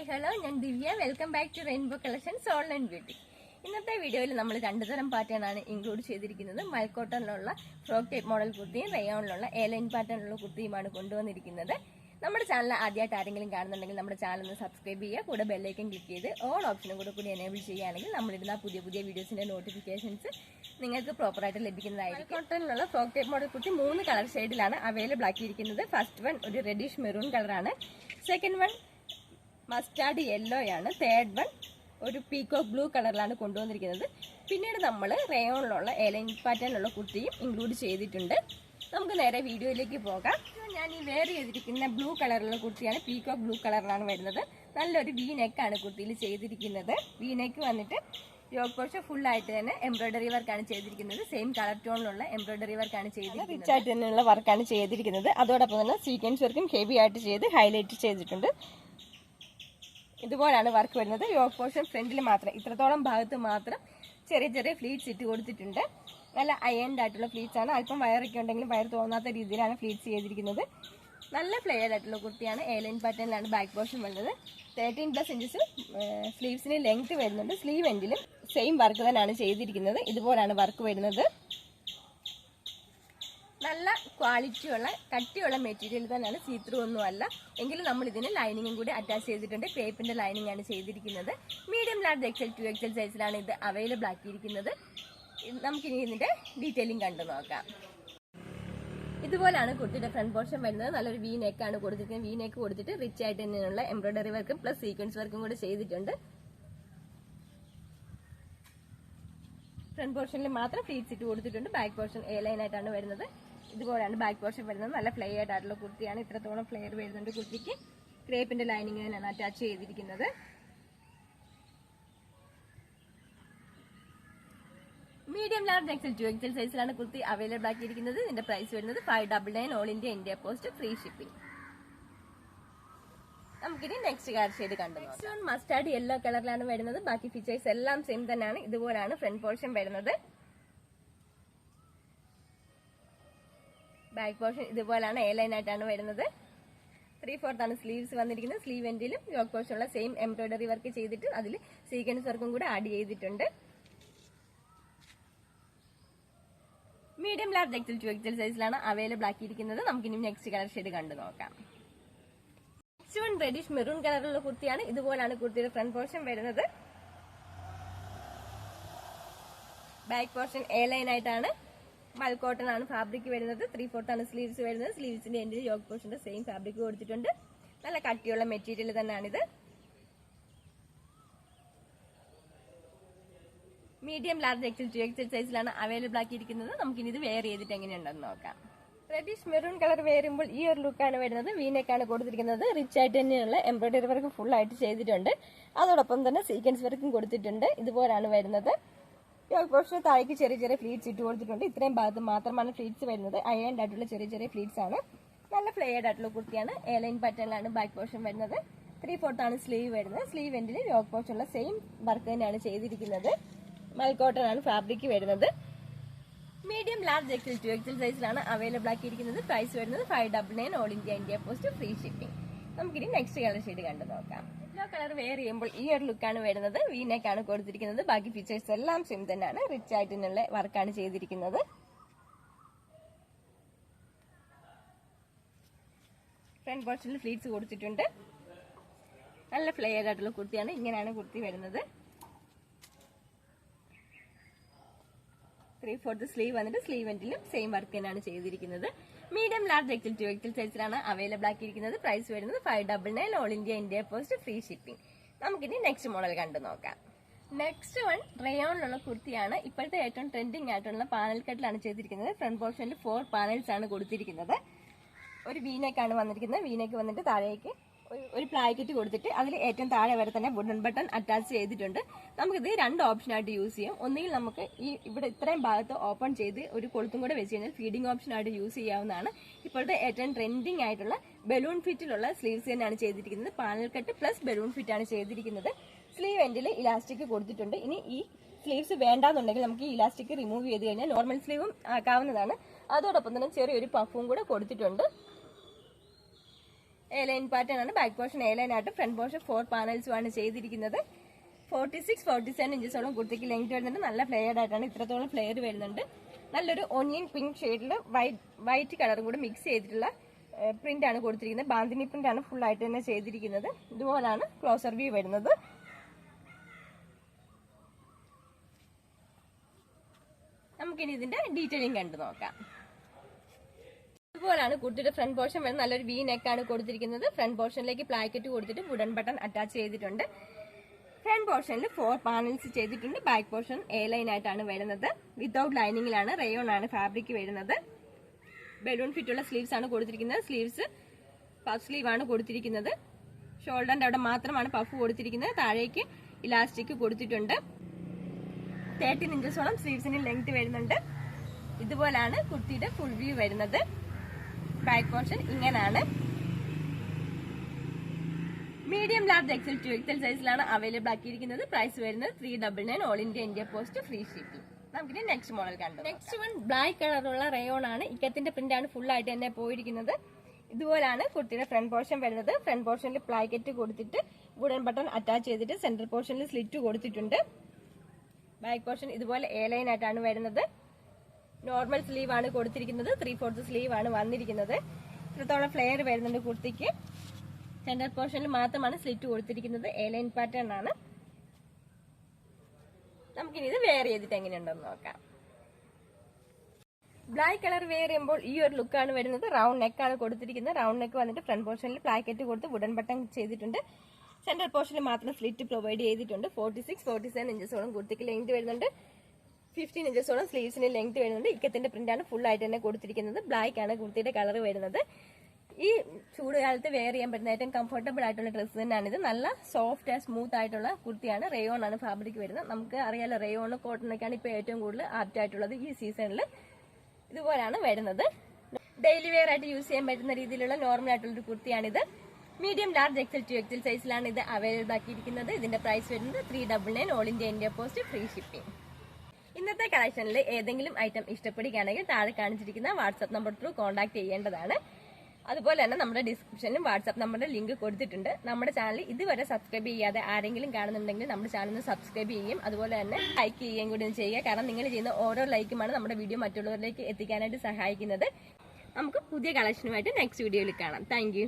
Hi hello ഞാൻ Divya. Welcome back to rainbow collections online beauty ഇന്നത്തെ വീഡിയോയിൽ നമ്മൾ രണ്ടുതരം പാറ്റേൺ ആണ് ഇൻക്ലൂഡ് ചെയ്തിരിക്കുന്നത്. മൽക്കോട്ടണിലുള്ള ഫ്രോക്ക് ടൈപ്പ് മോഡൽ കുർത്തിയും റയോണിലുള്ള എയർലൈൻ പാറ്റേണിലുള്ള കുർത്തിയുമാണ് കൊണ്ടുവന്നിരിക്കുന്നത്. നമ്മുടെ ചാനൽ ആദ്യമായിട്ട് ആരെങ്കിലും കാണുന്നുണ്ടെങ്കിൽ നമ്മുടെ ചാനൽ ഒന്ന് സബ്സ്ക്രൈബ് ചെയ്യുക. കൂടെ ബെല്ലൈക്കൻ ക്ലിക്ക് ചെയ്ത് ഓൾ ഓപ്ഷനും കൂടെ കൂടി എനേബിൾ ചെയ്യുകയാണെങ്കിൽ നമ്മളിടുന്ന പുതിയ പുതിയ വീഡിയോസിന്റെ നോട്ടിഫിക്കേഷൻസ് നിങ്ങൾക്ക് പ്രോപ്പറായിട്ട് ലഭിക്കുന്നതായിരിക്കും. കോട്ടണിലുള്ള ഫ്രോക്ക് ടൈപ്പ് മോഡൽ കുർത്തി മൂന്ന് കളർ ഷെയ്ഡിലാണ് അവൈലബിൾ ആക്കിയിരിക്കുന്നത്. ഫസ്റ്റ് വൺ ഒരു റെഡിഷ് മെറൂൺ കളറാണ് സെക്കൻഡ് വൺ മസ്റ്റാർഡ് യെല്ലോ ആണ്. തേർഡ് വൺ ഒരു പീക്കോക്ക് ബ്ലൂ കളറിലാണ് കൊണ്ടുവന്നിരിക്കുന്നത്. പിന്നീട് നമ്മൾ റയോണിലുള്ള എലൈൻ പാറ്റേണിലുള്ള കുർത്തിയും ഇൻക്ലൂഡ് ചെയ്തിട്ടുണ്ട്. നമുക്ക് നേരെ വീഡിയോയിലേക്ക് പോകാം. ഞാൻ ഈ വെയർ ചെയ്തിരിക്കുന്ന ബ്ലൂ കളറിലുള്ള കുർത്തിയാണ് പീക്കോക്ക് ബ്ലൂ കളറിലാണ് വരുന്നത്. നല്ലൊരു വി നെക്കാണ് കുർത്തിയിൽ ചെയ്തിരിക്കുന്നത്. വി നെക്ക് വന്നിട്ട് യോഗ പോഷ ഫുൾ ആയിട്ട് തന്നെ എംബ്രോയിഡറി വർക്കാണ് ചെയ്തിരിക്കുന്നത്. സെയിം കളർ ടോണിലുള്ള എംബ്രോയിഡറി വർക്കാണ് ചെയ്തിരിക്കുന്നത്. റിച്ച് ആയിട്ട് തന്നെയുള്ള വർക്കാണ് ചെയ്തിരിക്കുന്നത്. അതോടൊപ്പം തന്നെ സീക്വൻസ് വർക്കും ഹെവി ആയിട്ട് ചെയ്ത് ഹൈലൈറ്റ് ചെയ്തിട്ടുണ്ട്. ഇതുപോലാണ് വർക്ക് വരുന്നത്. യോഗ് പോർഷൻ ഫ്രണ്ടിൽ മാത്രം. ഇത്രത്തോളം ഭാഗത്ത് മാത്രം ചെറിയ ചെറിയ ഫ്ലീറ്റ്സ് ഇട്ട് കൊടുത്തിട്ടുണ്ട്. നല്ല അയൻഡ് ആയിട്ടുള്ള ഫ്ലീറ്റ്സ് ആണ്. അല്പം വയറൊക്കെ ഉണ്ടെങ്കിലും വയർ തോന്നാത്ത രീതിയിലാണ് ഫ്ലീറ്റ്സ് ചെയ്തിരിക്കുന്നത്. നല്ല ഫ്ലെയർഡ് ആയിട്ടുള്ള കുർത്തിയാണ് എയർലൈൻ പാറ്റേണിലാണ് ബാക്ക് പോർഷൻ വരുന്നത്. തേർട്ടീൻ പ്ലസ് ഇഞ്ചസ് സ്ലീവ്സിന് ലെങ്ത് വരുന്നുണ്ട്. സ്ലീവ് എൻഡിലും സെയിം വർക്ക് തന്നെയാണ് ചെയ്തിരിക്കുന്നത്. ഇതുപോലാണ് വർക്ക് വരുന്നത്. നല്ല ക്വാളിറ്റിയുള്ള കട്ടിയുള്ള മെറ്റീരിയൽ തന്നെയാണ് സീത്രൂ ഒന്നും അല്ല. എങ്കിലും നമ്മൾ ഇതിന് ലൈനിങ്ങും കൂടി അറ്റാച്ച് ചെയ്തിട്ടുണ്ട്. ക്രേപ്പിന്റെ ലൈനിങ് ആണ് ചെയ്തിരിക്കുന്നത്. Medium large XL two XL സൈസിലാണ് ഇത് അവൈലബിൾ ആക്കിയിരിക്കുന്നത്. നമുക്കിനി ഇതിന്റെ ഡീറ്റെയിലിംഗ് കണ്ടു നോക്കാം. ഇതുപോലാണ് കുർത്തിയുടെ ഫ്രണ്ട് പോർഷൻ വരുന്നത്. നല്ലൊരു വി ആണ് കൊടുത്തിരിക്കുന്നത്. വി നെക്ക് കൊടുത്തിട്ട് റിച്ച് ആയിട്ട് തന്നെയുള്ള എംബ്രോയിഡറി വർക്കും പ്ലസ് സീക്വൻസ് വർക്കും കൂടി ചെയ്തിട്ടുണ്ട്. ഫ്രണ്ട് പോർഷനിൽ മാത്രം ഫ്ലീറ്റ്സ് ഇട്ട് കൊടുത്തിട്ടുണ്ട്. ബാക്ക് പോർഷൻ എ ലൈൻ ആയിട്ടാണ് വരുന്നത്. ഇതുപോലെയാണ് ബാക്ക് പോർഷൻ വരുന്നത്. നല്ല ഫ്ലെയർഡ് ആയിട്ടുള്ള കുർത്തിയാണ്. ഇത്രത്തോളം ഫ്ലെയർ വരുന്നുണ്ട് കുർത്തിക്ക്. ക്രേപ്പിന്റെ ലൈനിങ് തന്നെയാണ് അറ്റാച്ച് ചെയ്തിരിക്കുന്നത്. Medium large XL two XL സൈസിലാണ് കുർത്തി അവൈലബിൾ ആക്കിയിരിക്കുന്നത്. ഇതിന്റെ പ്രൈസ് വരുന്നത് five double nine all India India post free shipping നമുക്കിനി നെക്സ്റ്റ് കളർ ഷെയ്ഡ് കണ്ടു മസ്റ്റാർഡ് യെല്ലോ കളറിലാണ് വരുന്നത്. ബാക്കി ഫീച്ചേഴ്സ് എല്ലാം സെയിം തന്നെയാണ്. ഇതുപോലാണ് ഫ്രണ്ട് പോർഷൻ വരുന്നത്. ബാക്ക് പോർഷൻ ഇതുപോലാണ് എ ലൈൻ ആയിട്ടാണ് വരുന്നത്. ത്രീ ഫോർത്ത് ആണ് സ്ലീവ്സ് വന്നിരിക്കുന്നത്. സ്ലീവ് എൻഡിലും യോക്ക് പോർഷനുള്ള സെയിം എംബ്രോയിഡറി വർക്ക് ചെയ്തിട്ട് അതിൽ സീക്വൻസ് വർക്കും കൂടെ ആഡ് ചെയ്തിട്ടുണ്ട്. Medium large XL two XL സൈസിലാണ് അവൈലബിൾ ആക്കിയിരിക്കുന്നത്. നമുക്കിനി നെക്സ്റ്റ് കളർ ഷെയ്ഡ് കണ്ടു നോക്കാം. നെക്സ്റ്റ് വൺ റെഡിഷ് മെറൂൺ കളറിലുള്ള കുർത്തിയാണ്. ഇതുപോലാണ് കുർത്തിയുടെ ഫ്രണ്ട് പോർഷൻ വരുന്നത്. ബാക്ക് പോർഷൻ എ ലൈൻ ആയിട്ടാണ് മൽക്കോട്ടൺ ആണ് ഫാബ്രിക് വരുന്നത്. ത്രീ ഫോർത്ത് ആണ് സ്ലീവ്സ് വരുന്നത്. സ്ലീവ്സിന്റെ എന്റെ യോഗ പോർഷന്റെ സെയിം ഫാബ്രിക് കൊടുത്തിട്ടുണ്ട്. നല്ല കട്ടിയുള്ള മെറ്റീരിയൽ തന്നെയാണിത്. Medium large XL two XL സൈസിലാണ് അവൈലബിൾ ആക്കിയിരിക്കുന്നത്. നമുക്കിനി ഇത് വെയർ ചെയ്തിട്ട് എങ്ങനെയുണ്ടെന്ന് നോക്കാം. റെഡിഷ് മെറൂൺ കളർ വരുമ്പോൾ ഈ ഒരു ലുക്കാണ് വരുന്നത്. വീനേക്കാണ് കൊടുത്തിരിക്കുന്നത്. റിച്ച് ആയിട്ട് തന്നെയുള്ള എംബ്രോയിഡറി വർക്ക് ഫുൾ ആയിട്ട് ചെയ്തിട്ടുണ്ട്. അതോടൊപ്പം തന്നെ സീക്വൻസ് വർക്കും കൊടുത്തിട്ടുണ്ട്. ഇതുപോലാണ് വരുന്നത്. പോർഷൻ താഴേക്ക് ചെറിയ ചെറിയ ഫ്ലീറ്റ്സ് ഇട്ട് കൊടുത്തിട്ടുണ്ട്. ഇത്രയും ഭാഗത്ത് മാത്രമാണ് ഫ്ലീറ്റ്സ് വരുന്നത്. അയേൻഡ് ആയിട്ടുള്ള ചെറിയ ചെറിയ ഫ്ലീറ്റ്സ് ആണ്. നല്ല ഫ്ലെയർഡ് ആയിട്ടുള്ള കുർത്തിയാണ്. എയർലൈൻ പാറ്റേണിലാണ് ബാക്ക് പോർഷൻ വരുന്നത്. ത്രീ ഫോർത്ത് ആണ് സ്ലീവ് വരുന്നത്. സ്ലീവ് എൻഡിൽ യോക്ക് ഉള്ള സെയിം വർക്ക് തന്നെയാണ് ചെയ്തിരിക്കുന്നത്. മൽക്കോട്ടൺ ആണ് ഫാബ്രിക് വരുന്നത്. Medium large XL two XL സൈസിലാണ് അവൈലബിൾ ആക്കിയിരിക്കുന്നത്. പ്രൈസ് വരുന്നത് five double nine all India India post free shipping നമുക്കിനി നെക്സ്റ്റ് കളർ ഷെയ്ഡ് കണ്ടു നോക്കാം. യെല്ലോ കളർ വെയർ ചെയ്യുമ്പോൾ ഈ ഒരു ലുക്കാണ് വരുന്നത്. വീനേക്കാണ് കൊടുത്തിരിക്കുന്നത്. ബാക്കി ഫീച്ചേഴ്സ് എല്ലാം സിം തന്നെയാണ്. റിച്ച് ആയിട്ടുള്ള വർക്കാണ് ചെയ്തിരിക്കുന്നത്. ഫ്രണ്ട് പോർഷനിൽ ഫ്ലീറ്റ്സ് കൊടുത്തിട്ടുണ്ട്. നല്ല ഫ്ലെയർ ആയിട്ടുള്ള കുർത്തിയാണ്. ഇങ്ങനെയാണ് കുർത്തി വരുന്നത്. ത്രീ ഫോർത്ത് സ്ലീവ് വന്നിട്ട് സ്ലീവ് എൻഡിലും സെയിം വർക്ക് തന്നെയാണ് ചെയ്തിരിക്കുന്നത്. Medium large XL two XL സൈസിലാണ് അവൈലബിൾ ആക്കിയിരിക്കുന്നത്. പ്രൈസ് വരുന്നത് five double nine all India India post free shipping നമുക്കിനി നെക്സ്റ്റ് മോഡൽ കണ്ടു നോക്കാം. നെക്സ്റ്റ് വൺ റയോണിലുള്ള കുർത്തിയാണ്. ഇപ്പോഴത്തെ ഏറ്റവും ട്രെൻഡിങ് ആയിട്ടുള്ള പാനൽ കട്ടിലാണ് ചെയ്തിരിക്കുന്നത്. ഫ്രണ്ട് പോർഷനിൽ ഫോർ പാനൽസ് ആണ് കൊടുത്തിരിക്കുന്നത്. ഒരു വീനേക്കാണ് വന്നിരിക്കുന്നത്. വീനേക്ക് വന്നിട്ട് താഴേക്ക് ഒരു പ്ലാക്കറ്റ് കൊടുത്തിട്ട് അതിൽ ഏറ്റവും താഴെ വരെ തന്നെ ബുഡൺ ബട്ടൺ അറ്റാച്ച് ചെയ്തിട്ടുണ്ട്. നമുക്കിത് രണ്ട് ഓപ്ഷനായിട്ട് യൂസ് ചെയ്യാം. ഒന്നുകിൽ നമുക്ക് ഈ ഇവിടെ ഇത്രയും ഭാഗത്ത് ഓപ്പൺ ചെയ്ത് ഒരു കൊളുത്തും കൂടെ വെച്ച് കഴിഞ്ഞാൽ ഫീഡിംഗ് ഓപ്ഷനായിട്ട് യൂസ് ചെയ്യാവുന്നതാണ്. ഇപ്പോഴത്തെ ഏറ്റവും ട്രെൻഡിങ് ആയിട്ടുള്ള ബലൂൺ ഫിറ്റിലുള്ള സ്ലീവ്സ് തന്നെയാണ് ചെയ്തിരിക്കുന്നത്. Panel cut plus balloon fit ആണ് ചെയ്തിരിക്കുന്നത്. സ്ലീവ് എൻഡിൽ ഇലാസ്റ്റിക് കൊടുത്തിട്ടുണ്ട്. ഇനി ഈ സ്ലീവ്സ് വേണ്ടാന്നുണ്ടെങ്കിൽ നമുക്ക് ഈ ഇലാസ്റ്റിക് റിമൂവ് ചെയ്ത് കഴിഞ്ഞാൽ നോർമൽ സ്ലീവും ആക്കാവുന്നതാണ്. അതോടൊപ്പം തന്നെ ചെറിയൊരു പഫും കൂടെ കൊടുത്തിട്ടുണ്ട്. എ ലൈൻ പാറ്റേൺ ആണ്. ബാക്ക് പോർഷൻ എ ലൈൻ ആയിട്ട് ഫ്രണ്ട് പോർഷൻ ഫോർ പാനൽസും ആണ് ചെയ്തിരിക്കുന്നത്. ഫോർട്ടി സിക്സ് ഫോർട്ടി സെവൻ ഇഞ്ചസോളം കുർത്തിക്ക് ലെങ്ത് വരുന്നുണ്ട്. നല്ല ഫ്ലെയർഡ് ആയിട്ടാണ് ഇത്രത്തോളം ഫ്ലെയർ വരുന്നുണ്ട്. നല്ലൊരു ഒനിയൻ പിങ്ക് ഷെയ്ഡിൽ വൈറ്റ് വൈറ്റ് കളറും കൂടി മിക്സ് ചെയ്തിട്ടുള്ള പ്രിന്റ് ആണ് കൊടുത്തിരിക്കുന്നത്. ബാന്തിനി പ്രിന്റ് ആണ് ഫുൾ ആയിട്ട് തന്നെ ചെയ്തിരിക്കുന്നത്. ഇതുപോലാണ് ക്ലോസർ വ്യൂ വരുന്നത്. നമുക്കിനി ഇതിന്റെ ഡീറ്റെയിലിംഗ് കണ്ടു നോക്കാം. ഇതുപോലാണ് കുട്ടിയുടെ ഫ്രണ്ട് പോർഷൻ വരുന്നത്. നല്ലൊരു വി നെക്കാണ് കൊടുത്തിരിക്കുന്നത്. ഫ്രണ്ട് പോർഷനിലേക്ക് പ്ലാക്കറ്റ് കൊടുത്തിട്ട് വുഡൻ ബട്ടൺ അറ്റാച്ച് ചെയ്തിട്ടുണ്ട്. ഫ്രണ്ട് പോർഷനിൽ ഫോർ പാനൽസ് ചെയ്തിട്ടുണ്ട്. ബാക്ക് പോർഷൻ എ ലൈൻ ആയിട്ടാണ് വരുന്നത്. വിതൗട്ട് ലൈനിങ്ങിലാണ് റയോൺ ആണ് ഫാബ്രിക് വരുന്നത്. ബലൂൺ ഫിറ്റുള്ള സ്ലീവ്സ് ആണ് കൊടുത്തിരിക്കുന്നത്. സ്ലീവ്സ് പഫ് സ്ലീവ് ആണ് കൊടുത്തിരിക്കുന്നത്. ഷോൾഡറിന്റെ അവിടെ മാത്രമാണ് പഫ് കൊടുത്തിരിക്കുന്നത്. താഴേക്ക് ഇലാസ്റ്റിക് കൊടുത്തിട്ടുണ്ട്. തേർട്ടീൻ ഇഞ്ചസോളം സ്ലീവ്സിന് ലെങ്ത് വരുന്നുണ്ട്. ഇതുപോലാണ് കുർത്തിയുടെ ഫുൾ വ്യൂ വരുന്നത്. ബാക്ക് പോർഷൻ ഇങ്ങനെയാണ് medium large XL two XL സൈസിലാണ് അവൈലബിൾ ആക്കിയിരിക്കുന്നത്. പ്രൈസ് വരുന്നത് three double nine all India India post free shipping നമുക്കിനി നെക്സ്റ്റ് മോഡൽ കണ്ടു നെക്സ്റ്റ് വൺ ബ്ലാക്ക് കളറുള്ള റയോൺ ആണ്. ഇക്കത്തിന്റെ പ്രിന്റ് ആണ് ഫുൾ ആയിട്ട് തന്നെ പോയിരിക്കുന്നത്. ഇതുപോലാണ് കുർത്തിയുടെ ഫ്രണ്ട് പോർഷൻ വരുന്നത്. ഫ്രണ്ട് പോർഷനിൽ പ്ലാക്കറ്റ് കൊടുത്തിട്ട് വുഡൻ ബട്ടൺ അറ്റാച്ച് ചെയ്തിട്ട് സെന്റർ പോർഷനിൽ സ്ലിറ്റ് കൊടുത്തിട്ടുണ്ട്. ബാക്ക് പോർഷൻ ഇതുപോലെ എ ലൈൻ ആയിട്ടാണ് വരുന്നത്. നോർമൽ സ്ലീവ് ആണ് കൊടുത്തിരിക്കുന്നത്. ത്രീ ഫോർത്ത് സ്ലീവ് ആണ് വന്നിരിക്കുന്നത്. ഇത്രത്തോളം ഫ്ലെയർ വരുന്നുണ്ട് കുർത്തിക്ക്. സെന്റർ പോർഷനിൽ മാത്രമാണ് സ്ലിറ്റ് കൊടുത്തിരിക്കുന്നത്. എ ലൈൻ പാറ്റേൺ ആണ്. നമുക്കിനി ഇത് വെയർ ചെയ്തിട്ട് എങ്ങനെയുണ്ടെന്ന് നോക്കാം. ബ്ലാക്ക് കളർ വെയർ ചെയ്യുമ്പോൾ ഈ ഒരു ലുക്കാണ് വരുന്നത്. റൗണ്ട് നെക്ക് ആണ് കൊടുത്തിരിക്കുന്നത്. റൗണ്ട് നെക്ക് വന്നിട്ട് ഫ്രണ്ട് പോർഷനിൽ പ്ലാക്കറ്റ് കൊടുത്ത് വുഡൻ ബട്ടൺ ചെയ്തിട്ടുണ്ട്. സെന്റർ പോർഷനിൽ മാത്രം സ്ലിറ്റ് പ്രൊവൈഡ് ചെയ്തിട്ടുണ്ട്. ഫോർട്ടി സിക്സ് ഫോർട്ടി സെവൻ ഇഞ്ചസോളം കുർത്തിക്ക് ലെങ്ത് വരുന്നുണ്ട്. ഫിഫ്റ്റീൻ ഇഞ്ചസോളം സ്ലീവ്സിന് ലെങ്ത് വരുന്നുണ്ട്. ഇക്കത്തിന്റെ പ്രിന്റ് ആണ് ഫുൾ ആയിട്ട് തന്നെ കൊടുത്തിരിക്കുന്നത്. ബ്ലാക്ക് ആണ് കുർത്തിയുടെ കളർ വരുന്നത്. ഈ ചൂട് കാലത്ത് വെയർ ചെയ്യാൻ പറ്റുന്ന ഏറ്റവും കംഫർട്ടബിൾ ആയിട്ടുള്ള ഡ്രസ്സ് തന്നെയാണ് ഇത് നല്ല സോഫ്റ്റ് ആൻഡ് സ്മൂത്ത് ആയിട്ടുള്ള കുർത്തിയാണ്. റേയോൺ ആണ് ഫാബ്രിക് വരുന്നത്. നമുക്ക് അറിയാലോ റേയോൺ കോട്ടണൊക്കെയാണ് ഇപ്പോൾ ഏറ്റവും കൂടുതൽ ആപ്റ്റ് ആയിട്ടുള്ളത് ഈ സീസണിൽ ഇതുപോലെയാണ് വരുന്നത്. ഡെയിലി വെയർ ആയിട്ട് യൂസ് ചെയ്യാൻ പറ്റുന്ന രീതിയിലുള്ള നോർമൽ ആയിട്ടുള്ള ഒരു കുർത്തിയാണിത്. Medium large XL two XL സൈസിലാണ് ഇത് അവൈലബിൾ ആക്കിയിരിക്കുന്നത്. ഇതിന്റെ പ്രൈസ് വരുന്നത് three double nine all India India post free shipping ഇന്നത്തെ കളക്ഷനിൽ ഏതെങ്കിലും ഐറ്റം ഇഷ്ടപ്പെടുകയാണെങ്കിൽ താഴെ കാണിച്ചിരിക്കുന്ന വാട്സപ്പ് നമ്പർ ത്രൂ കോൺടാക്ട് ചെയ്യേണ്ടതാണ്. അതുപോലെ തന്നെ നമ്മുടെ ഡിസ്ക്രിപ്ഷനിലും വാട്സപ്പ് നമ്പറിന്റെ ലിങ്ക് കൊടുത്തിട്ടുണ്ട്. നമ്മുടെ ചാനൽ ഇതുവരെ സബ്സ്ക്രൈബ് ചെയ്യാതെ ആരെങ്കിലും കാണുന്നുണ്ടെങ്കിൽ നമ്മുടെ ചാനൽ ഒന്ന് സബ്സ്ക്രൈബ് ചെയ്യും അതുപോലെ തന്നെ ലൈക്ക് ചെയ്യുകയും കൂടി ചെയ്യുക. കാരണം നിങ്ങൾ ചെയ്യുന്ന ഓരോ ലൈക്കുമാണ് നമ്മുടെ വീഡിയോ മറ്റുള്ളവരിലേക്ക് എത്തിക്കാനായിട്ട് സഹായിക്കുന്നത്. നമുക്ക് പുതിയ കളക്ഷനുമായിട്ട് നെക്സ്റ്റ് വീഡിയോയിൽ കാണാം. താങ്ക്